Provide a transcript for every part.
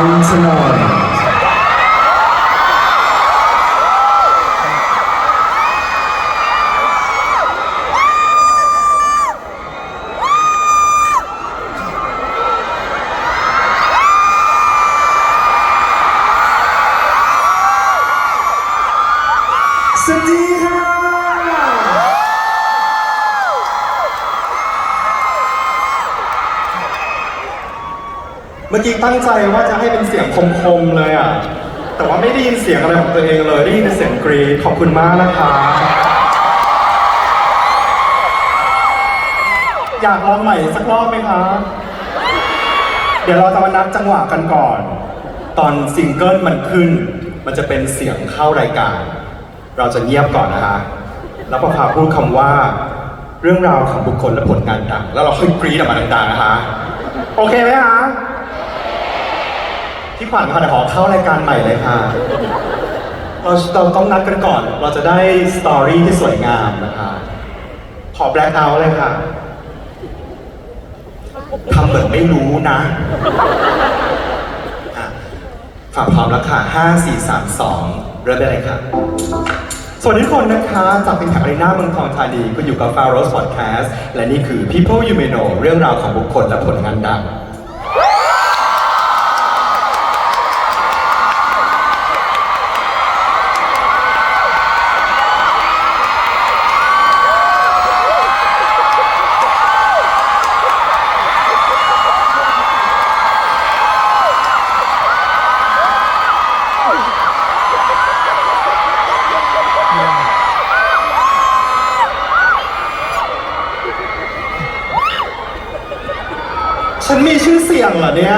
Simone. ตั้งใจว่าจะให้เป็นเสียงคมๆเลยอะ แต่ว่าไม่ได้ยินเสียงอะไรของตัวเองเลย ได้ยินแต่เสียงกรีดขอบคุณมากนะคะ อยากลองใหม่สักรอบไหมคะ เดี๋ยวเราจะมานับจังหวะกันก่อน ตอนซิงเกิลมันขึ้น มันจะเป็นเสียงเข้ารายการ เราจะเงียบก่อนนะคะแล้วพอพาพูดคำว่าเรื่องราวของบุคคลและผลงานดัง แล้วเราค่อยกรีดออกมาดังๆนะคะ โอเคไหมคะ ที่ผ่านมาเดี๋ยวขอเข้ารายการใหม่เลยค่ะเราเราต้องนัดกันก่อน เราจะได้สตอรี่ที่สวยงามนะคะ ขอแบล็คเอาท์เลยค่ะทำเหมือนไม่รู้นะอะฝากพร้อมแล้วค่ะ5 4 3 2 เริ่มได้เลยค่ะ สวัสดีทุกคนนะคะ จากเป็นแถบอารีนาเมืองทองธานีคุณอยู่กับ f a r o s Podcast และนี่คือ People You May Know เรื่องราวของบุคคลและผลงานดัง อเนี่ย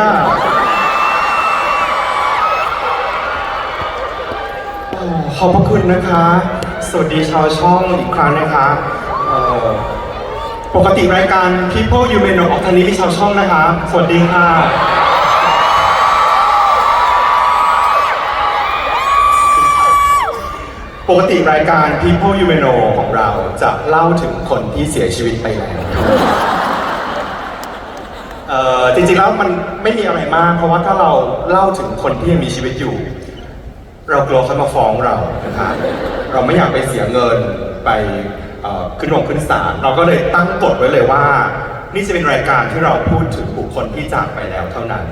ขอบพระคุณนะคะ สวัสดีชาวช่องอีกครั้งนะคะปกติรายการ People You May Know ออกทางนี้มีชาวช่องนะคะ สวัสดีค่ะ ปกติรายการ People You May Know ของเราจะเล่าถึงคนที่เสียชีวิตไปแล้ว เอ่อจริงๆแล้วมันไม่มีอะไรมาก เพราะว่าถ้าเราเล่าถึงคนที่ยังมีชีวิตอยู่ เรากลัวเขามาฟ้องเรานะคะเราไม่อยากไปเสียเงินไปเอ่อขึ้นโรงขึ้นศาลเราก็เลยตั้งกฎไว้เลยว่า นี่จะเป็นรายการที่เราพูดถึงบุคคลที่จากไปแล้วเท่านั้น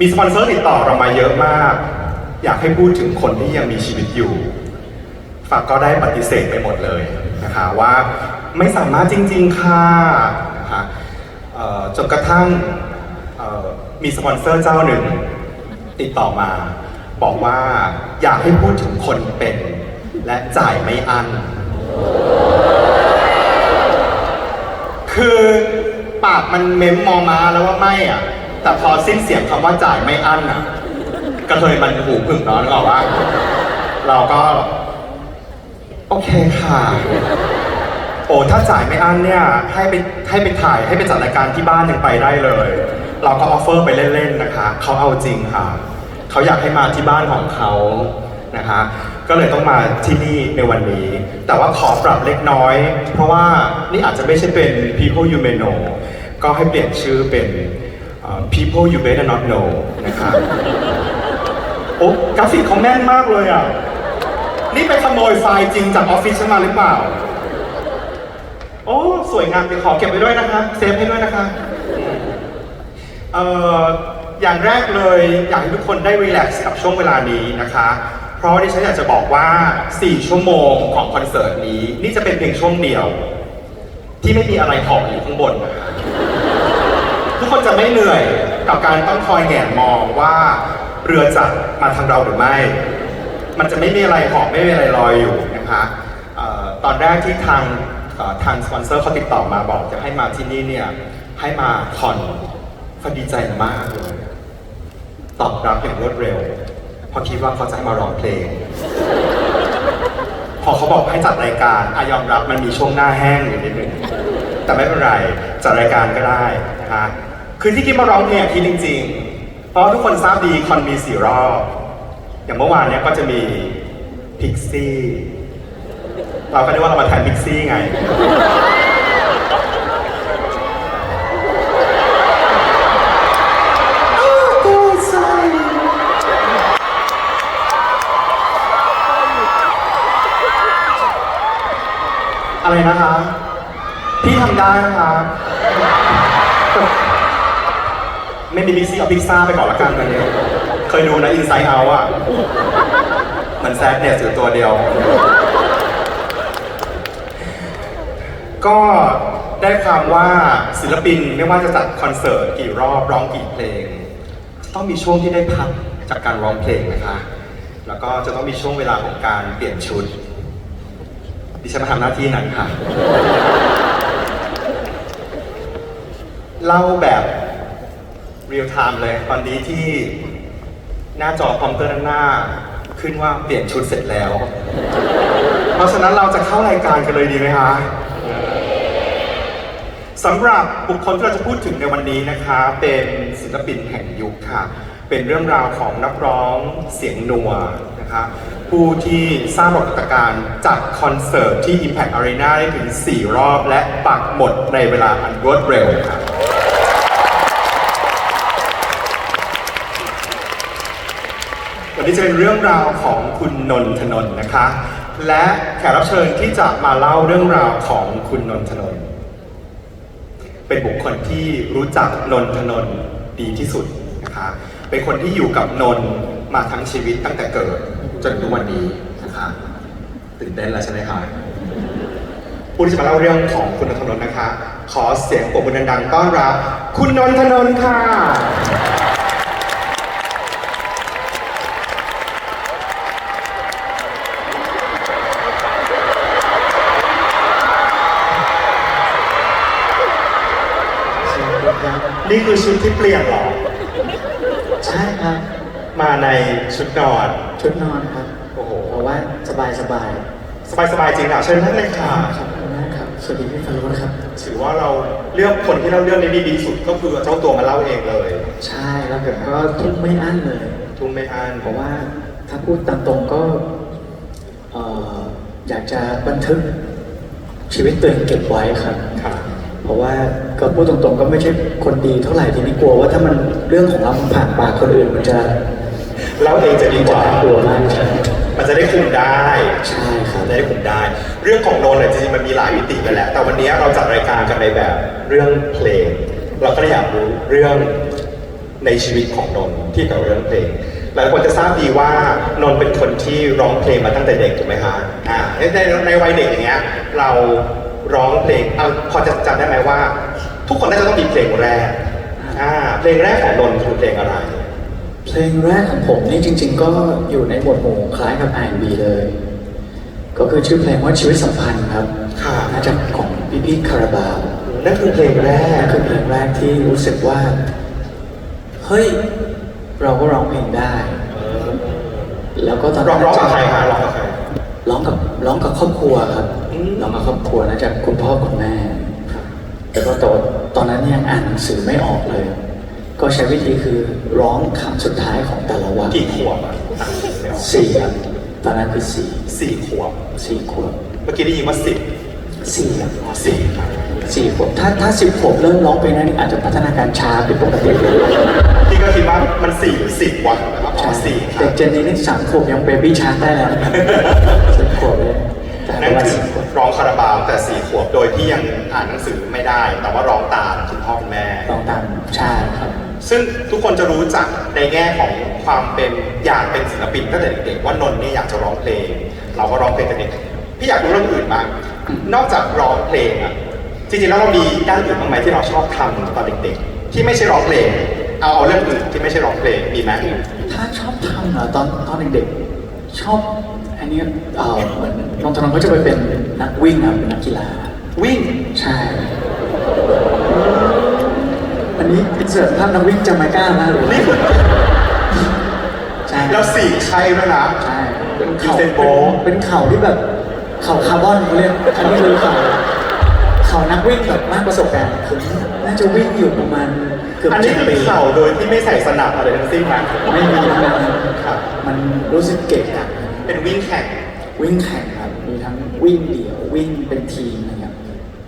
มีสปอนเซอร์ติดต่อเรามาเยอะมาก อยากให้พูดถึงคนที่ยังมีชีวิตอยู่ฝากก็ได้ปฏิเสธไปหมดเลยนะคะว่าไม่สามารถจริง ๆ ค่ะ จนกระทั่งมีสปอนเซอร์เจ้าหนึ่ง ติดต่อมา บอกว่าอยากให้พูดถึงคนเป็น และจ่ายไม่อั้นคือปากมันเม้มมอมาแล้วว่าไม่อะ แต่พอสิ้นเสียงคำว่าจ่ายไม่อั้นอะกระเทยมันหูผึ่งเนาะนึกออกว่า เราก็ โอเคค่ะ โอ้ถ้าจ่ายไม่อั้นเนี่ยให้ไปให้ไปถ่ายให้ไปจัดรายการที่บ้านยังไปได้เลย เราก็ออฟเฟอร์ไปเล่นๆนะคะเขาเอาจริงค่ะเขาอยากให้มาที่บ้านของเขานะคะก็เลยต้องมาที่นี่ในวันนี้ แต่ว่าขอปรับเล็กน้อย เพราะว่านี่อาจจะไม่ใช่เป็น people you may know ก็ให้เปลี่ยนชื่อเป็น people you better not know นะคะโอ้กราฟิกเขาแม่นมากเลยอะ นี่ไปขโมยไฟล์จริงจากออฟฟิศฉันมาหรือเปล่า โอ้ สวยงามไปขอเก็บไว้ด้วยนะคะ เซฟให้ด้วยนะคะเอ่ออย่างแรกเลยอยากให้ทุกคนได้รีแลกซ์กับช่วงเวลานี้นะคะ เพราะดิฉันอยากจะบอกว่า 4 ชั่วโมงของคอนเสิร์ตนี้ นี่จะเป็นเพียงช่วงเดียว ที่ไม่มีอะไรหอบอยู่ข้างบนนะคะทุกคนจะไม่เหนื่อยกับการต้องคอยแหงนมองว่า เรือจะมาทางเราหรือไม่ มันจะไม่มีอะไรหอบไม่มีอะไรลอยอยู่นะคะออตอนแรกที่ทาง ทางสปอนเซอร์เขาติดต่อมาบอกจะให้มาที่นี่เนี่ยให้มาคอนฟดีใจมากเลยตอบรับอย่างรวดเร็วเพราะคิดว่าเขาจะให้มาร้องเพลง พอเขาบอกให้จัดรายการอายอมรับมันมีช่วงหน้าแห้งอยู่นิดนึงแต่ไม่เป็นไรจัดรายการก็ได้นะคะคือที่คิดมาร้องเพลงคิดจริง ๆ เพราะทุกคนทราบดีคอนมีสี่รอบอย่างเมื่อวานเนี้ยก็จะมีพิกซี่ เราก็ได้ว่าเรามาทนบิ๊กซี่ไง อะไรนะคะพี่ทำได้นะคะไม่มีบิซซี่เอาพิซซ่าไปก่อนละกันนะเนี่ยเคยดูนะอินไซด์เอาอะเหมือนแซดเนสอยู่ตัวเดียว ก็ได้ความว่าศิลปินไม่ว่าจะจัดคอนเสิร์ตกี่รอบร้องกี่เพลง จะต้องมีช่วงที่ได้พักจากการร้องเพลงนะคะ แล้วก็จะต้องมีช่วงเวลาของการเปลี่ยนชุด ดิฉันมาทำหน้าที่นั้นค่ะ เล่าแบบเรียลไทม์เลยตอนนี้ที่หน้าจอคอมพิวเตอร์หน้าขึ้นว่าเปลี่ยนชุดเสร็จแล้ว เพราะฉะนั้นเราจะเข้ารายการกันเลยดีไหมคะ สำหรับบุคคลที่เราจะพูดถึงในวันนี้นะคะ เป็นศิลปินแห่งยุคค่ะ เป็นเรื่องราวของนักร้องเสียงนัวนะคะ ผู้ที่สร้างปรากฏการณ์จัดคอนเสิร์ตที่ Impact Arena ได้ถึง 4 รอบและปักหมดในเวลาอันรวดเร็วค่ะวันนี้จะเป็นเรื่องราวของคุณนนทนนท์นะคะ และแขกรับเชิญที่จะมาเล่าเรื่องราวของคุณนนทนนท์ เป็นบุคคลที่รู้จักนนทนนท์ดีที่สุดนะคะเป็นคนที่อยู่กับนนท์มาทั้งชีวิตตั้งแต่เกิดจนถึงวันนี้นะคะตื่นเต้นแล้วใช่ไหมคะผู้ที่จะมาเล่าเรื่องของคุณนนทนนท์นะคะ ขอเสียงปรบมือดังๆต้อนรับคุณนนทนนท์ค่ะ นี่คือชุดที่ เปลี่ยนเหรอ ใช่ครับ มาในชุดนอน ชุดนอนครับโอ้โหเพราะว่าสบายสบายสบายๆจริงค่ะเชิญนั่งเลยค่ะครับขอบคุณมากครับ สวัสดีพี่ฟารุนครับ ถือว่าเราเลือกคนที่เล่าเรื่องนี้ดีที่สุดก็คือเจ้าตัวมาเล่าเองเลย ใช่แล้วผมก็ทุ่มไม่อั้นเลย ทุ่มไม่อันเพราะว่าถ้าพูดตามตรงก็เอ่ออยากจะบันทึกชีวิตตัวเองเก็บไว้ครับค่ะ เพราะว่าก็พูดตรงๆ ก็ไม่ใช่คนดีเท่าไหร่ทีนี้กลัวว่าถ้ามันเรื่องของเรามันผ่านปากคนอื่นมันจะเล่าเองจะดีกว่าน่า กลัวมากใช่มันจะได้คุมได้ใช่ครับจะได้คุมได้ เรื่องของโนนเนี่ยจริงๆมันมีหลายมิติไปแล้ว แต่วันนี้เราจัดรายการกันในแบบเรื่องเพลง เราก็เลยอยากรู้เรื่องในชีวิตของนนท์ที่เกี่ยวกับเรื่องเพลง หลายคนจะทราบดีว่านนท์เป็นคนที่ร้องเพลงมาตั้งแต่เด็กถูกไหมคะอ่าในในในวัยเด็กอย่างเงี้ยเรา ร้องเพลงเอาพอจะจำได้ไหมว่า ทุกคนน่าจะต้องมีเพลงแรกอ่าเพลงแรกของนนท์คือเพลงอะไร เพลงแรกของผมนี่จริง ๆ ก็อยู่ในหมวดหมู่คล้ายกับ R&B เลย ก็คือชื่อเพลงว่าชีวิตสัมพันธ์ครับค่ะน่าจะของพี่พี่คาราบาวนั่นคือเพลงแรกนั่นคือเพลงแรกที่รู้สึกว่า เฮ้ย เราก็ร้องเพลงได้ แล้วก็ตอนร้อนั้งนร้องกับใครคะร้องกับใครร้องกับร้องกับครอบครัวครับ อืมร้องกับครอบครัวนะจากคุณพ่อคุณแม่ครับแล้วก็ตอนตอนนั้นยังอ่านหนังสือไม่ออกเลย ก็ใช้วิธีคือร้องคำสุดท้ายของแต่ละวันกี่ขวบอะอะเดี๋ยวสี่ครับตอนนั้นคือสี่สี่ขวบสี่ขวบเมื่อกี้ได้ยินว่าสิบสี่ครับอ๋อสี่ครับสี่ขวบถ้าถ้าสิบขวบเริ่มร้องเพลงนั้นอาจจะพัฒนาการช้าเป็นปกติเลยพี่ก็คิดว่ามันสี่หรือสิบวันนะครับอ๋อสี่ครัเด็บกเจนนี้นี่สามขวบยังเบบี้ชาร์ได้แล้วนะครับสิบขวบเลยแต่ นั่นว่าคือสี่ขวบร้องคาราบาวแต่สี่ขวบโดยที่ยังอ่านหนังสือไม่ได้ แต่ว่าร้องตามคุณพ่อคุณแม่ต้องตามใช่ครับ ซึ่งทุกคนจะรู้จักในแง่ของความเป็นอยากเป็นศิลปินตั้งแต่เด็กๆว่านนท์เนี่ยอยากจะร้องเพลง เราก็ร้องเพลงแต่เด็กพี่อยากรู้เรื่องอื่นบ้างนอกจากร้องเพลงอะจริงๆแล้วเรามีด้านอื่นบ้างไหมที่เราชอบทำตอนเด็กๆ ที่ไม่ใช่ร้องเพลง เอาเอาเรื่องอื่นที่ไม่ใช่ร้องเพลงมีไหมถ้าชอบทำเหรอตอนตอนเด็กๆชอบอั นนี้เออเหมือนน้องธนนท์ก็จะไปเป็นนักวิ่งครับเป็นนักกีฬา วิ่งใช่ อันนี้อินเสิร์ตภาพนักวิ่งจาไมก้ามากเลยนี่คือใช่แล้วสี่ใช่ด้วยนะใช่เป็นเข่ายูเซนโบลต์เป็นเข่าที่แบบ เข่าคาร์บอนเขาเรียกอันนี้คือเข่าเข่านักวิ่งแบบมากประสบการณ์ผมน่าจะวิ่งอยู่ประมาณเกือบอันนี้เจ็ดคือปีเข่าโดยที่ไม่ใส่สนับอะไรทั้งสิ้นนะไม่มีนะครับมันรู้สึกเก่งอะ เป็นวิ่งแข่งวิ่งแข่งครับมีทั้งวิ่งเดี่ยววิ่งเป็นทีมนะครับ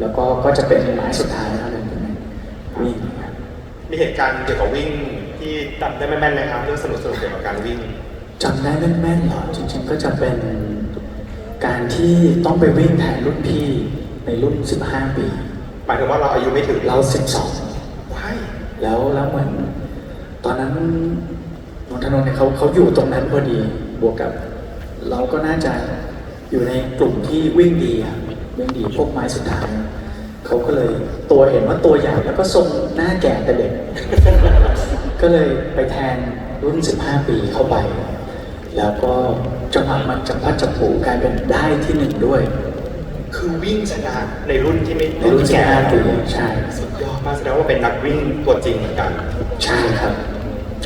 แล้วก็ก็จะเป็นไม้สุดท้ายเท่านั้นเป็นวิ่งนะครับมีเหตุการณ์เกี่ยวกับวิ่งที่จำได้แม่นๆไหมครับเรื่องสนุกๆเกี่ยวกับการวิ่งจำได้แม่นๆเหรอจริงๆก็จะเป็นการที่ต้องไปวิ่งแทนรุ่นพี่ในรุ่น 15 ปีหมายถึงว่าเราอายุไม่ถึงเรา 12ว้ายแล้วแล้วเหมือน ตอนนั้นนนทนนท์เนี่ยเขาเขาอยู่ตรงนั้นพอดีบวกกับ เราก็น่าจะอยู่ในกลุ่มที่วิ่งดีอะวิ่งดีพวกไม้สุดท้ายเขาก็เลยตัวเห็นว่าตัวใหญ่แล้วก็ทรงหน้าแก่แต่เด็ก ก็เลยไปแทนรุ่น 15 ปีเข้าไป แล้วก็จังหวะมันจับพลัดจับผลูกลายเป็นได้ที่หนึ่งด้วย คือวิ่งชนะในรุ่นที่ไม่ในรุ่นที่แก่15ปีใช่สุดยอดมากแสดงว่าเป็นนักวิ่งตัวจริงเหมือนกัน ใช่ครับ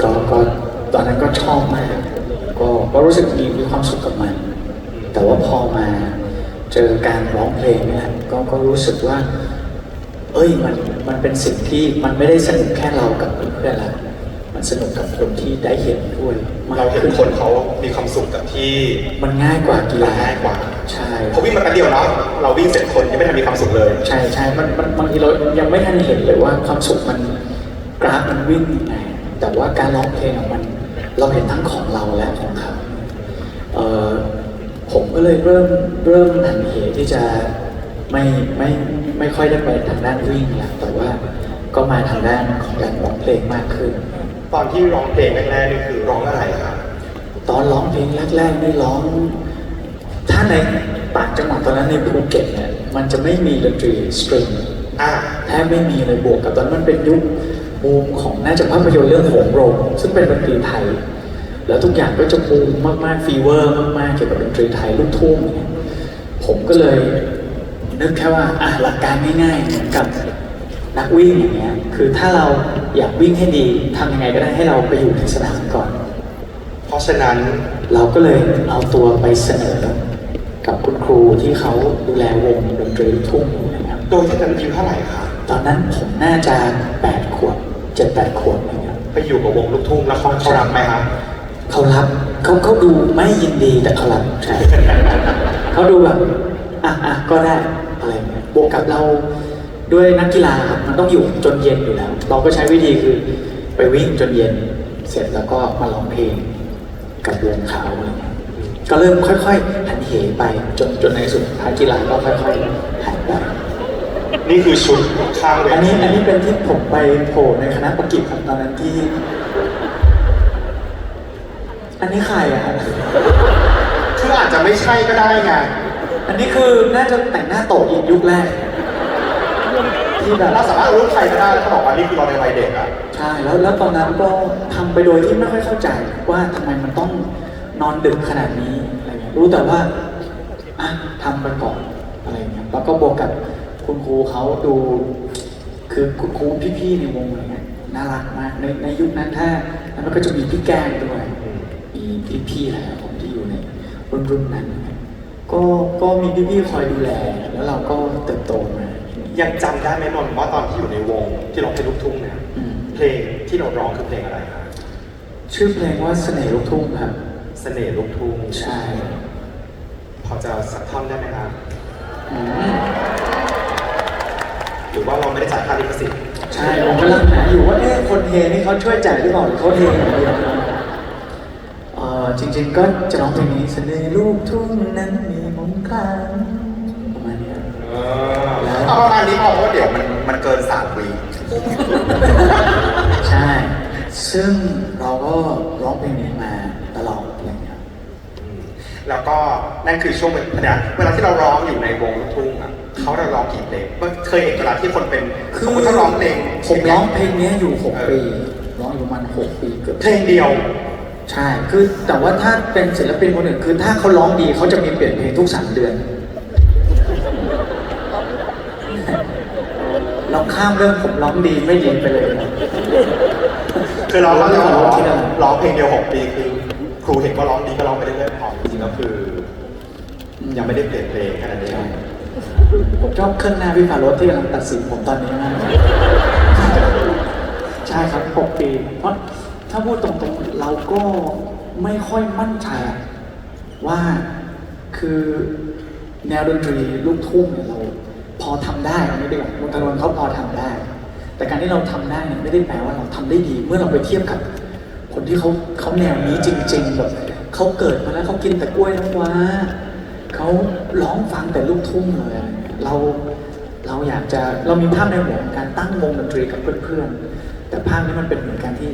ก็ก็ตอนนั้นก็ชอบมาก ก็ก็รู้สึกมีมีความสุขกับมัน แต่ว่าพอมาเจอการร้องเพลงเนี่ยก็ก็รู้สึกว่า เอ้ยมันมันเป็นสิ่งที่มันไม่ได้สนุกแค่เรากับเพื่อนๆละมันสนุกกับคนที่ได้เห็นด้วยมกเราเห็นขึ้คนเขามีความสุขกับที่มันง่ายกว่ากีฬาง่ายกว่าใช่ เขาวิ่งมาแป๊บเดียวเนาะเราวิ่งเสร็จคนยังไม่ทันมีความสุขเลย ใช่ใช่มันมันบางทีเรายังไม่ทันเห็นเลยว่าความสุขมันกราฟมันวิ่งยังไงแต่ว่าการร้องเพลงอะมัน เราเห็นทั้งของเราและของเขาเอ่อผมก็เลยเริ่มเริ่มหันเหที่จะไม่ไม่ไม่ค่อยได้ไปทางด้านวิ่งแล้วแต่ว่าก็มาทางด้านของการร้องเพลงมากขึ้น ตอนที่ร้องเพลงแรกๆนี่คือร้องอะไรครับตอนร้องเพลงแรกๆนี่ร้อง ถ้าในต่างจังหวัดตอนนั้นในภูเก็ตเนี่ยมันจะไม่มีดนตรีสตริงอ่าแทบไม่มีเลยบวกกับตอนนั้นมันเป็นยุค บูมของน่าจะภาพยนตร์เรื่องโหงโรงซึ่งเป็นดนตรีไทย แล้วทุกอย่างก็จะบูมมากๆฟีเวอร์มากๆเกี่ยวกับดนตรีไทยลูกทุ่งเนี่ยผมก็เลยนึกแค่ว่าอะหลักการง่ายๆเหมือนกับนักวิ่งอย่างเงี้ยคือถ้าเราอยากวิ่งให้ดีทำยังไงก็ได้ให้เราไปอยู่ในสนามก่อน เพราะฉะนั้นเราก็เลยเอาตัวไปเสนอกับคุณครูที่เขาดูแลวงดนตรีลูกทุ่งอยู่นะครับโดยที่ตอนนั้นอายุเท่าไหร่ครับตอนนั้นผมน่าจะแปดขวบ เจ็ดแปดขวบอะไรเงี้ยไปอยู่กับวงลูกทุ่งแล้วเขาเขารับไหมครับเขารับเขาเขาดูไม่ยินดีแต่เขารับใช่เขาดูแบบอะอะก็ได้อะไรเงี้ยบวกกับเราด้วยนักกีฬาครับมันต้องอยู่จนเย็นอยู่แล้ว เราก็ใช้วิธีคือไปวิ่งจนเย็น เสร็จแล้วก็มาร้องเพลงกับวงเขาอะไรเงี้ยก็เริ่มค่อยๆหันเหไปจนจนในสุดท้ายกีฬาก็ค่อยๆหายไป นี่คือชุดข้างเวอันนี้ทีอันนี้เป็นที่ผมไปโผล่ในคณะประกิจของตอนนั้นที่ อันนี้ใครอะครับคืออาจจะไม่ใช่ก็ได้ไง อันนี้คือน่าจะแต่งหน้าโตอีกยุคแรก ที่แบบ เราสามารถรู้ใครก็ได้แล้วเขาบอกว่านี่คือเราในวัยเด็กอะ ใช่แล้วแล้วตอนนั้นก็ทำไปโดยที่ไม่ค่อยเข้าใจว่าทำไมมันต้องนอนดึกขนาดนี้อะไรเงี้ยรู้แต่ว่าอะทำไปก่อนอะไรเงี้ยแล้วก็บวกกับ คุณครูเขาดู คือคุณครูพี่ๆในวงอะไรเงี้ยน่ารักมากในในยุคนั้นถ้าแล้วมันก็จะมีพี่แก้มด้วยมีพี่ๆหลายคนที่อยู่ในรุ่นรุ่นๆนั้นนะครับก็ก็มีพี่ๆคอยดูแล แล้วเราก็เติบโตมายังจำได้ไหมนนท์ว่าตอนที่อยู่ในวงที่ร้องเพลงลูกทุ่งเนี่ยอืมเพลงที่เราร้องคือเพลงอะไรครับชื่อเพลงว่าเสน่ห์ลูกทุ่งครับ เสน่ห์ลูกทุ่งใช่ พอจะสักท่อนได้ไหมครับอืม หรือว่าเราไม่ได้จ่ายค่าลิขสิทธิ์ใช่ผมกำลังหาอยู่ว่าเอ๊ะคนเฮนี่เขาช่วยจ่ายหรือเปล่าหรือเขาเฮอย่างเดียวเอ่อจริง ๆ ก็จะร้องเพลงนี้เสน่ห์ลูกทุ่งนั้นมีมนต์คลังประมาณนี้ครับเออเอาประมาณนี้พอเพราะว่าเดี๋ยวมันมันเกินสามวีใช่ ซึ่งเราก็ร้องเพลงนี้มาตลอดอะไรเงี้ย อืม แล้วก็นั่นคือช่วงเวลาเนี่ยเวลาที่เราร้องอยู่ในวงลูกทุ่งอะเขาเราร้องกี่เพลงเคยเห็นเวลาที่คนเป็นสมมติถ้าร้องเพลงผมร้องเพลงนี้อยู่เออ6ปีร้องอยู่ประมาณ6ปีเกือบเพลงเดียวใช่คือแต่ว่าถ้าเป็นศิลปินคนอื่นคือถ้าเขาร้องดีเขาจะมีเปลี่ยนเพลงทุกสามเดือนเราข้ามเรื่องผมร้องดีไม่ดีไปเลยนะคือเราก็ร้องร้องที่เดิมร้องเพลงเดียวหกปีคือครูเห็นว่าร้องดีก็ร้องไปเรื่อยๆพอจริงๆ ก็คือ ยังไม่ได้เปลี่ยนเพลงแค่นั้นเองผมชอบเครื่องหน้าพี่ฟารสที่กำลังตัดสินผมตอนนี้มากใช่ครับ 6 ปี เพราะถ้าพูดตรงๆ เราก็ไม่ค่อยมั่นใจว่าคือแนวดนตรีลูกทุ่งเนี่ยเราพอทำได้อันนี้ดีกว่ามุตนนเขาพอทำได้ แต่การที่เราทำได้เนี่ยไม่ได้แปลว่าเราทำได้ดี เมื่อเราไปเทียบกับ คนที่เขาเขาแนวนี้จริง ๆ แบบ เขาเกิดมาแล้วเขากินแต่กล้วยน้ำว้าเขาร้องฟังแต่ลูกทุ่งเลยอะไรเงี้ยเราเราอยากจะเรามีภาพในหัวของการตั้งวงดนตรีกับเพื่อนๆ แต่ภาพนี้มันเป็นเหมือนการที่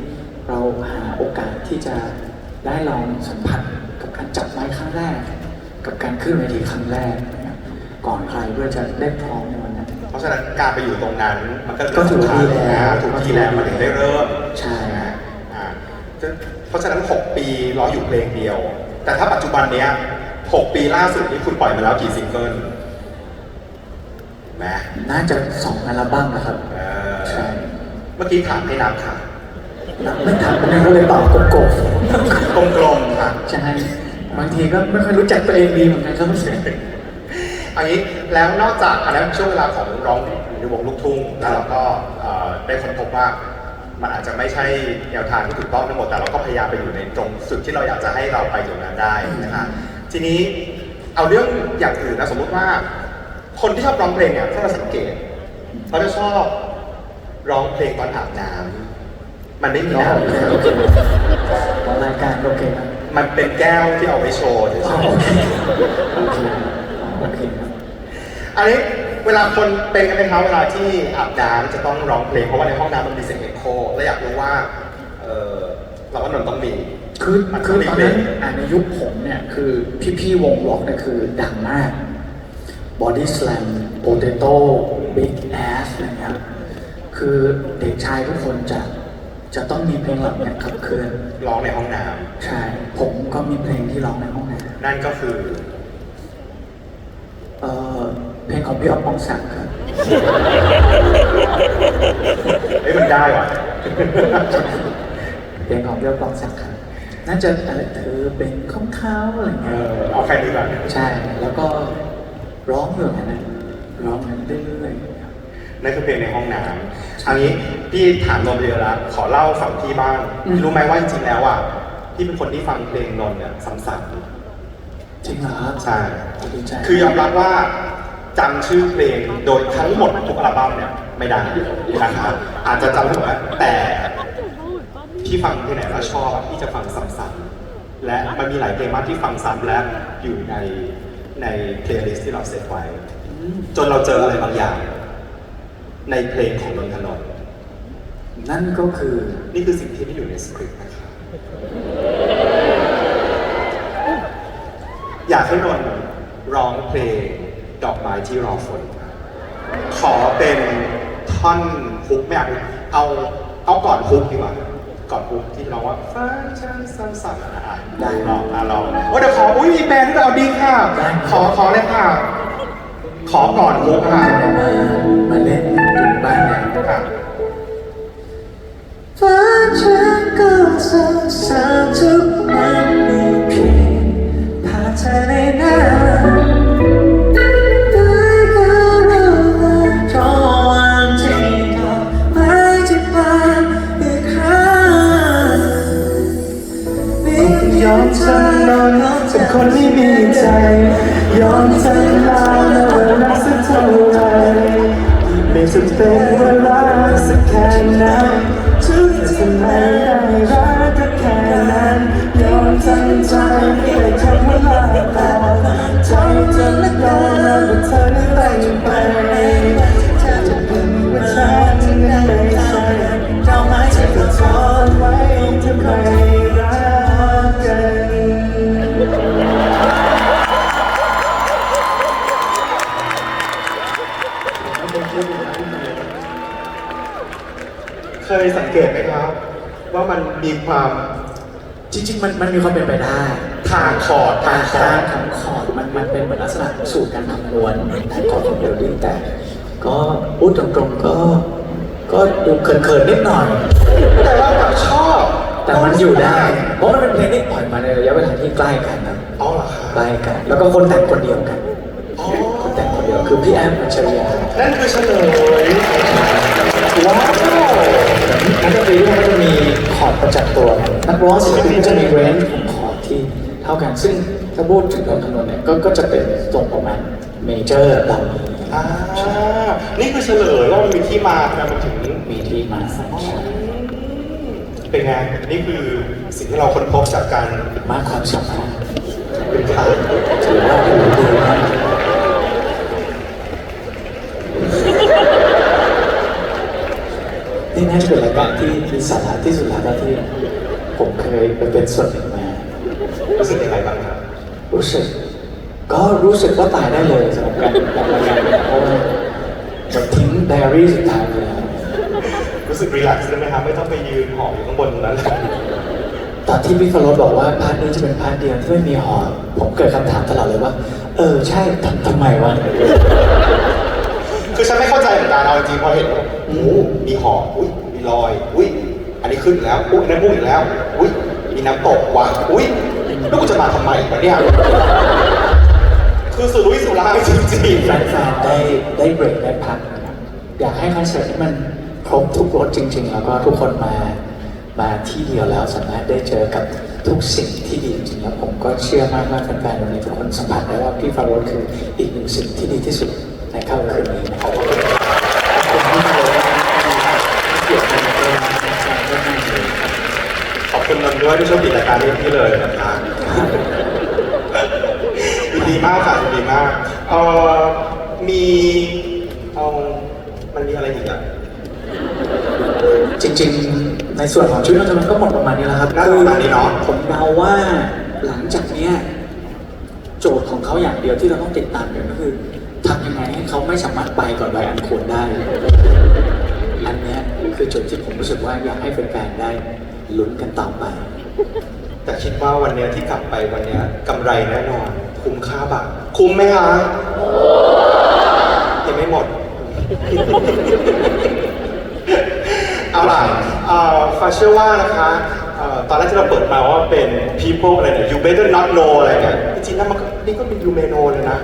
เราหาโอกาสที่จะได้ลองสัมผัสกับการจับไม้ครั้งแรก กับการขึ้นเวทีครั้งแรกนะครับก่อนใครเพื่อจะได้พร้อมในวันนั้น เพราะฉะนั้นการไปอยู่ตรงนั้นมันก็ก็ถือว่าดีแล้วถูกที่แล้วมันถึงได้เริ่มใช่อ่า เพราะฉะนั้น 6 ปีร้องอยู่เพลงเดียว แต่ถ้าปัจจุบันเนี้ย 6 ปีล่าสุดนี่คุณปล่อยมาแล้วกี่ซิงเกิลนะน่าจะสองอัลบั้มนะครับเออใช่เมื่อกี้ถามให้นับค่ะนับไม่ทันไม่ก็เลยตอบโกบกลมๆค่ะๆใช่บางทีก็ไม่ค่อยรู้จักตัวเองดีเหมือนกันครับอันนี้แล้วนอกจากอันนั้นช่วงเวลาของร้องในวงลูกทุ่งแล้วเราก็เอ่อได้ค้นพบว่า มันอาจจะไม่ใช่แนวทางที่ถูกต้องทั้งหมดแต่เราก็พยายามไปอยู่ในตรงสุดที่เราอยากจะให้เราไปตรงนั้นได้นะคะทีนี้เอาเรื่องอย่างอื่นนะสมมุติว่า คนที่ชอบร้องเพลงเนี่ยถ้าเราสังเกตเขาจะชอบร้องเพลงตอนอาบน้ำมันไม่มีน้องน้ำโอเคโอเคของรายการโอเคครับมันเป็นแก้วที่เอาไว้โชว์เฉยอ๋อๆโอเคโอเคโอเคครับอันนี้ เวลาคนเป็นกันไหมคะเวลาที่อาบน้ำจะต้องร้องเพลงเพราะว่าในห้องน้ำมันมีเสียงเอ็โคและอยากรู้ว่าเออเราว่านนท์ต้องมี คือมันคือมีตอนเพลนั้นงอ่าในยุคผมเนี่ยคือพี่ๆวงล็อกเนี่ยคือดังมาก Body Slam Potato Big Ass อะไรเงี้ยคือเด็กชายทุกคนจะจะต้องมีเพลงเหล่านี้ขับเคลื่อนร้องในห้องน้ใช่ ผมก็มีเพลงที่ร้องในห้องน้ำนั่นก็คือำเอ่อ เพลงของพี่อ๊อฟปองศักดิ์ครับเอ้ยมันได้ว่ะเพลงของพี่อ๊อฟปองศักดิ์ครับน่าจะอะไรเธอเป็นของเขาอะไรเอเงี้ย อเอาแค่นี้ก่อนใช่ แล้วก็ร้องอยู่อย่างนั้นร้องกันเรื่อยๆครับนั่นคือเพลงในห้องน้ำอันนี้พี่ถามนนท์ไปเยอะแล้วขอเล่าฝั่งพี่บ้างอืมรู้ไหมว่าจริงๆแล้วอะพี่เป็นคนที่ฟังเพลงนนท์เนี่ยซ้ำจริงเหรอครับๆใช่ดีใจ คือยอมรับว่า จำชื่อเพลงโดยทั้งหมดทุกอัลบั้มเนี่ยไม่ได้นะครับอาจจะจำไม่หมดแต่ที่ฟังเพลงไหนแล้วชอบที่จะฟังซ้ำๆและมันมีหลายเพลงมากที่ฟังซ้ำและอยู่ในในเพลย์ลิสต์ที่เราเซตไว้ จนเราเจออะไรบางอย่าง ในเพลงของนนทนนท์นั่นก็คือนี่คือสิ่งที่ไม่อยู่ในสคริปต์นะครับอยากให้นนร้องเพลง ดอกไม้ที่รอฝน ขอเป็นท่อนฮุกไม่เอาเอาเอาก่อนฮุกดีกว่า ก่อนฮุกที่ร้องว่าฟ้าฉันสั้นๆนะอะได้ลองอะลองโอ้เดี๋ยวขออุ้ยมีแบรนด์ด้วยเอาดีค่ะได้ขอขอเลยค่ะ ขอก่อนฮุกค่ะจะได้มามาเล่นอยู่บ้านเนี่ยค่ะฟ้าฉันก็สงสารทุกวันมีเพียงภาพเธอในน้ำ ยอมทำนอนจากคนที่มีใจ ยอมทำลายและว่ารักสักเท่าไรไม่จำเป็นว่ารักสักแค่ไหนทุกที่ไม่ได้รักก็แค่นั้น ยอมทำใจให้คำว่าลาต่อใจจนละยอมรับว่าเธอได้ตั้งไป เคยสังเกตไหมครับ ว่ามันมีความ จริงๆ มันมันมีความเป็นไปได้ทางคอร์ดทางคอทาร์งดของคอร์ดมันมันเป็นเหมือนลักษณะของสูตรการคำนวณในคอร์ดของเดลดิ้งแต่ ก็พูดตรงๆก็ก็ดูเขินๆนิดหน่อย แต่ว่าแบบชอบแต่มันอยู่ได้ เพราะมันเป็นเพลงที่ปล่อยมาในระยะเวลาที่ใกล้กันนะอ๋อเหรอคะใกล้กัน แล้วก็คนแต่งคนเดียวกัน อ๋อคนแต่งคนเดียวคือพี่แอมอัจฉริยะนั่นคือเฉลยว้าว นักดนตรีด้วยก็จะมีคอร์ดประจักษ์ตัวกันนักร้องศิลปินก็จะมีเรนจ์ของคอร์ดที่เท่ากัน ซึ่งถ้าพูดถึงคำนวณเนี่ยก็ก็จะเป็นตรงประมาณเมเจอร์เหล่านี้อ่านี่คือเฉลยว่ามันมีที่มาทำไมมันถึงมีที่มาใช่เป็นไงนี่คือสิ่งที่เราค้นพบจากการมากความสามารถเป็นข่าวถือว่าเป็นดีมาก น่าจะเป็นรายการที่มีสาระที่สุดแล้วที่ผมเคยไปเป็นส่วนหนึ่งมารู้สึกยังไงบ้างครับรู้สึก ก็รู้สึกว่าตายได้เลยสำหรับการทำรายการนี้เพราะว่าเหมันทิ้งไดอารี่สุดท้ายเลยครับรู้สึกรีแลกซ์ได้ไหมครับไม่ต้องไปยืนหอบอยู่ข้างบนตรงนั้นตอนที่พี่ฟลอสบอกว่าพาร์ทนี้จะเป็นพาร์ทเดียวที่ไม่มีหอผมเกิดคำถามตลอดเลยว่า เออใช่ทำทำไมวะ คือฉันไม่เข้าใจเหมือนกันเอาจริงๆพอเห็นโอ้โหมีหอบอุ้ยมีรอย อุ้ยอันนี้ขึ้นแล้วอุ้ยนั่นพุ่งอีกแล้ว อุ้ยมีน้ำตกว่ะอุ้ยแล้วกูจะมาทำไมวะเนี่ยคือสุรุ่ยสุร่ายจริงแฟนๆได้ได้เบรกได้พักนะครับอยากให้คอนเสิร์ตที่มันครบทุกรสจริง ๆ แล้วก็ทุกคนมามาที่เดียวแล้วสามารถได้เจอกับทุกสิ่งที่ดีจริงๆแล้วผมก็เชื่อมากว่าแฟนๆวันนี้ทุกคนสัมผัสได้ว่าพี่ฟาโรสคืออีกหนึ่งสิ่งที่ดีที่สุด ในค่ำคืนนี้นะครับขอบคุณพี่ฟาโรสนะครับที่เกียรติมาเป็นแฟนๆมากๆเลยครับๆขอบคุณนนท์ด้วยที่ช่วยปิดรายการเรื่องนี้เลยนะคะยินดีมากค่ะยินดีมากเอ่อมีเอามันมีอะไรอีกอะจริงๆ ในส่วนของชุดนักมันก็หมดประมาณนี้แล้วครับน่าจะประมาณนี้เนาะผมเดาว่าหลังจากเนี้ยโจทย์ของเขาอย่างเดียวที่เราต้องติดตามกันก็คือ ทำยังไงให้เขาไม่สามารถไปก่อนวัยอันควรได้ อันเนี้ยคือจุดที่ผมรู้สึกว่าอยากให้แฟนๆได้ลุ้นกันต่อไป แต่คิดว่าวันเนี้ยที่กลับไปวันเนี้ยกำไรแน่นอน คุ้มค่าบัตรคุ้มไหมคะยังไม่หมด เอาล่ะเอ่อฟาเชื่อว่านะคะเอ่อตอนแรกที่เราเปิดมาว่าเป็น people อะไรเนี่ย you better not know อะไรเนี่ยจริงๆแล้วมันก็นี่ก็เป็น you may know เลยนะ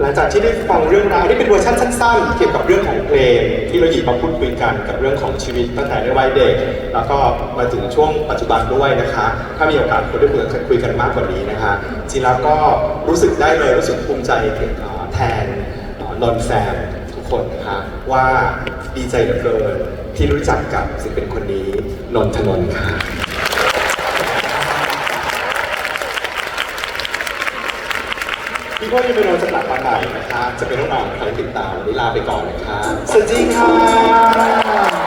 หลังจากที่ได้ฟังเรื่องราวนี่เป็นเวอร์ชันสั้นๆ เกี่ยวกับเรื่องของเพลงที่เราหยิบมาพูดคุยกันกับเรื่องของชีวิตตั้งแต่ในวัยเด็ก แล้วก็มาถึงช่วงปัจจุบันด้วยนะคะ ถ้ามีโอกาสคุยได้คุยกันคุยกันมากกว่านี้นะคะจริงแล้วก็รู้สึกได้เลยรู้สึกภูมิใจถึงแทนนนท์แฟนทุกคนนะคะว่าดีใจเหลือเกินที่รู้จักกับศิลปินคนนี้นนทนนท์ค่ะ ที่พ่อยังเป็นโนจะกลับมาใหม่นะคะ จะเป็นน้องอ่างใครติดตามวันนี้ลาไปก่อนนะคะสวัสดีค่ะ